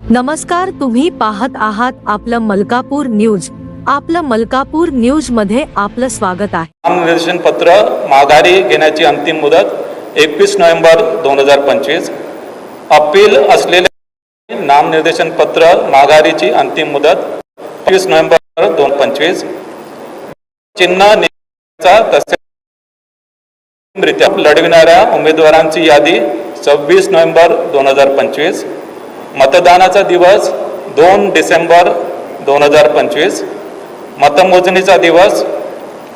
नमस्कार तुम्ही पाहत आहात आपलं मलकापूर न्यूज. आपलं मलकापूर न्यूजमध्ये आपलं स्वागत आहे. नामनिर्देशन पत्र माघारी घेण्याची अंतिम मुदत एकवीस नोव्हेंबर दोन हजार पंचवीस. अपील असलेले नामनिर्देशन पत्र माघारीची अंतिम मुदत एकवीस नोव्हेंबर दोन पंचवीस. चिन्ह तसेच लढविणाऱ्या उमेदवारांची यादी सव्वीस नोव्हेंबर दोन हजार पंचवीस. मतदानाचा दिवस दोन डिसेंबर दोन हजार पंचवीस. मतमोजणीचा दिवस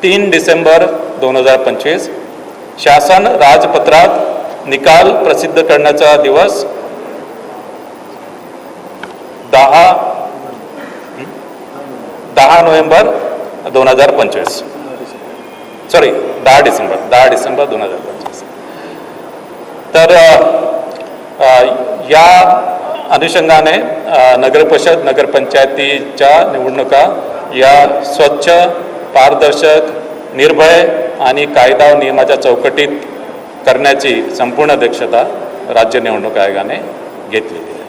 तीन डिसेंबर दोन हजार पंचवीस. शासन राजपत्रात निकाल प्रसिद्ध करण्याचा दिवस दहा दहा नोव्हेंबर दोन हजार पंचवीस. सॉरी दहा डिसेंबर दहा डिसेंबर दोन हजार पंचवीस. तर या अनुषंगाने नगरपरिषद नगरपंचायतीच्या निवडणुका या स्वच्छ पारदर्शक निर्भय आणि कायदा व नियमाच्या चौकटीत करण्याची संपूर्ण दक्षता राज्य निवडणूक आयोगाने घेतलेली आहे.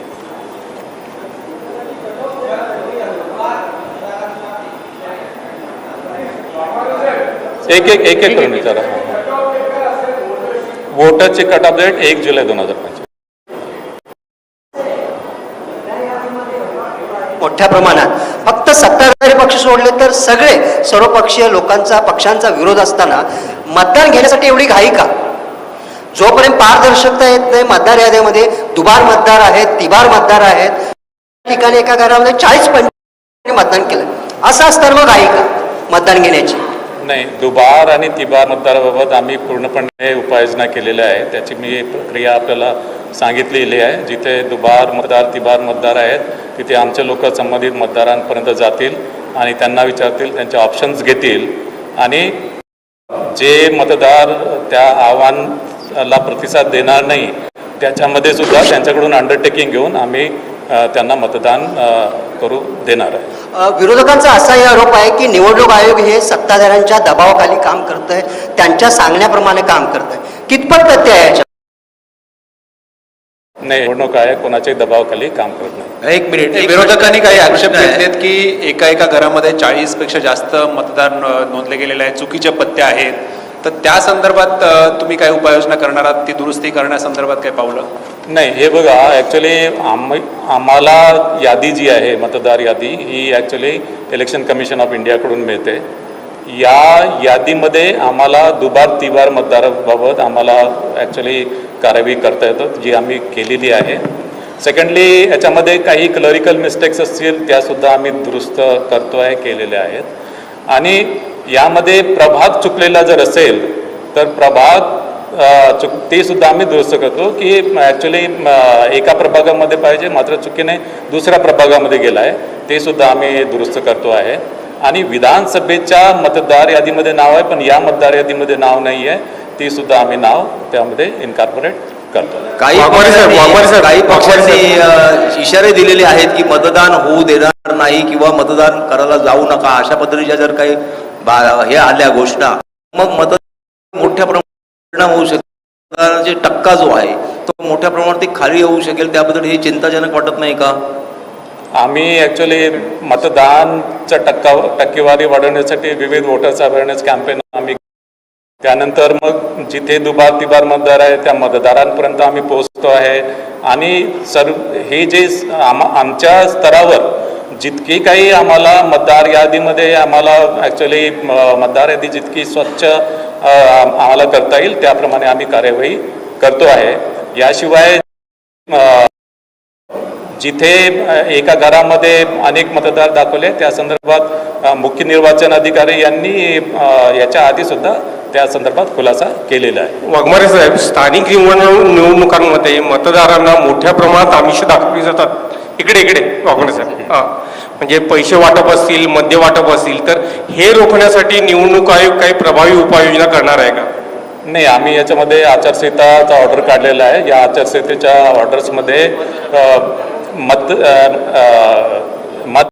एक एक एक एक करून विचारा. वोटरची कट ऑफ डेट एक जुलै दोन हजार पंचवीस. मोठ्या प्रमाणात. फक्त सत्ताधारी पक्ष सोडले तर सगळे सर्वपक्षीय लोकांचा पक्षांचा विरोध असताना मतदान घेण्यासाठी एवढी घाई का? जोपर्यंत पारदर्शकता येत नाही मतदार याद्यामध्ये दुबार मतदार आहेत तिबार मतदार आहेत ठिकाणी एका घरामध्ये चाळीस पंचायत मतदान केलं. असं असताना मग घाई का मतदान घेण्याची? नाही दुबार आणि तिबार मतदाराबाबत आम्ही पूर्णपणे उपाययोजना केलेल्या आहे त्याची मी प्रक्रिया आपल्याला सांगितलेली आहे. जिथे दुबार मतदार तिबार मतदार आहेत तिथे आमचे लोक संबंधित मतदारांपर्यंत जातील आणि त्यांना विचारतील त्यांचे ऑप्शन्स घेतील. आणि जे मतदार त्या आव्हानाला प्रतिसाद देणार नाही त्याच्यामध्ये सुद्धा त्यांच्याकडून अंडरटेकिंग घेऊन आम्ही त्यांना मतदान करू देणार आहे. विरोधकांचा असाही आरोप आहे की निवडणूक आयोग हे सत्ताधाऱ्यांच्या दबावाखाली काम करत आहे त्यांच्या सांगण्याप्रमाणे काम करत आहे कितपत तथ्य आहे नाही निवडणूक आयोग कोणाच्याही दबावाखाली काम करत नाही. एक मिनिट नाही, विरोधकांनी काही आक्षेप घेतलेत की एका एका घरामध्ये चाळीसपेक्षा जास्त मतदार न- नोंदले गेलेले आहेत चुकीचे पत्ते आहेत? तर त्या संदर्भात तुम्ही काय उपाययोजना करणार आहात? ती दुरुस्ती करण्यासंदर्भात काय पावलं? नाही हे बघा ॲक्च्युली आम आम्हाला यादी जी आहे मतदार यादी ही ॲक्च्युली इलेक्शन कमिशन ऑफ इंडियाकडून मिळते. या यादीमध्ये आम्हाला दुबार तिबार मतदाराबाबत आम्हाला ॲक्च्युली कारवाई करता येतं जी आम्ही केलेली आहे. सेकंडली याच्यामध्ये काही क्लरिकल मिस्टेक्स असतील त्यासुद्धा आम्ही दुरुस्त करतो आहे केलेल्या आहेत. आणि यामध्ये प्रभाग चुकलेला जर असेल तर प्रभाग चुक ते सुद्धा आम्ही दुरुस्त करतो की ॲक्च्युली एका प्रभागामध्ये पाहिजे मात्र चुकीने दुसऱ्या प्रभागामध्ये गेला आहे ते सुद्धा आम्ही दुरुस्त करतो आहे. आणि विधानसभेच्या मतदार यादीमध्ये नाव आहे पण या मतदार यादीमध्ये नाव नाही आहे ती सुद्धा आम्ही नाव त्यामध्ये इन्कॉर्पोरेट करतो. काही काही पक्षांनी इशारे दिलेले आहेत की मतदान होऊ देणार नाही किंवा मतदान करायला जाऊ नका. अशा पद्धतीच्या जर काही बा- हे आल्या घोषणा मग मतदान मोठ्या प्रमाणात परिणाम होऊ शकेल. मतदानाचा टक्का जो आहे तो मोठ्या प्रमाणात ती खाली येऊ शकेल. त्याबद्दल हे चिंताजनक वाटत नाही का? आम्ही ॲक्च्युली मतदानचा टक्का टक्केवारी वाढवण्यासाठी विविध वोटर्स अवेअरनेस कॅम्पेन आम्ही त्यानंतर मग जिथे दुबार तिबार मतदार आहे त्या मतदारांपर्यंत आम्ही पोहोचतो आहे. आणि सर्व हे जे आम आमच्या स्तरावर जितकी काही आम्हाला मतदार यादीमध्ये आम्हाला ॲक्च्युली मतदार यादी जितकी स्वच्छ आम्हाला करता येईल त्याप्रमाणे आम्ही कार्यवाही करतो आहे. याशिवाय जिथे एका घरामध्ये अनेक मतदार दाखवले त्या संदर्भात मुख्य निर्वाचन अधिकारी यांनी याच्या आधी सुद्धा त्या संदर्भात खुलासा केलेला आहे. वाघमारे साहेब स्थानिक निवडणूक निवडणुकांमध्ये मतदारांना मोठ्या प्रमाणात आमिष दाखवली जातात. इकडे इकडे वाघमारे साहेब. हा. म्हणजे पैसे वाटप असतील मद्य वाटप असतील तर हे रोखण्यासाठी निवडणूक आयोग काही प्रभावी उपाययोजना करणार आहे का? नाही आम्ही याच्यामध्ये आचारसंहिताचा ऑर्डर काढलेला आहे. या आचारसंहितेच्या ऑर्डर्समध्ये मत अ, अ, मत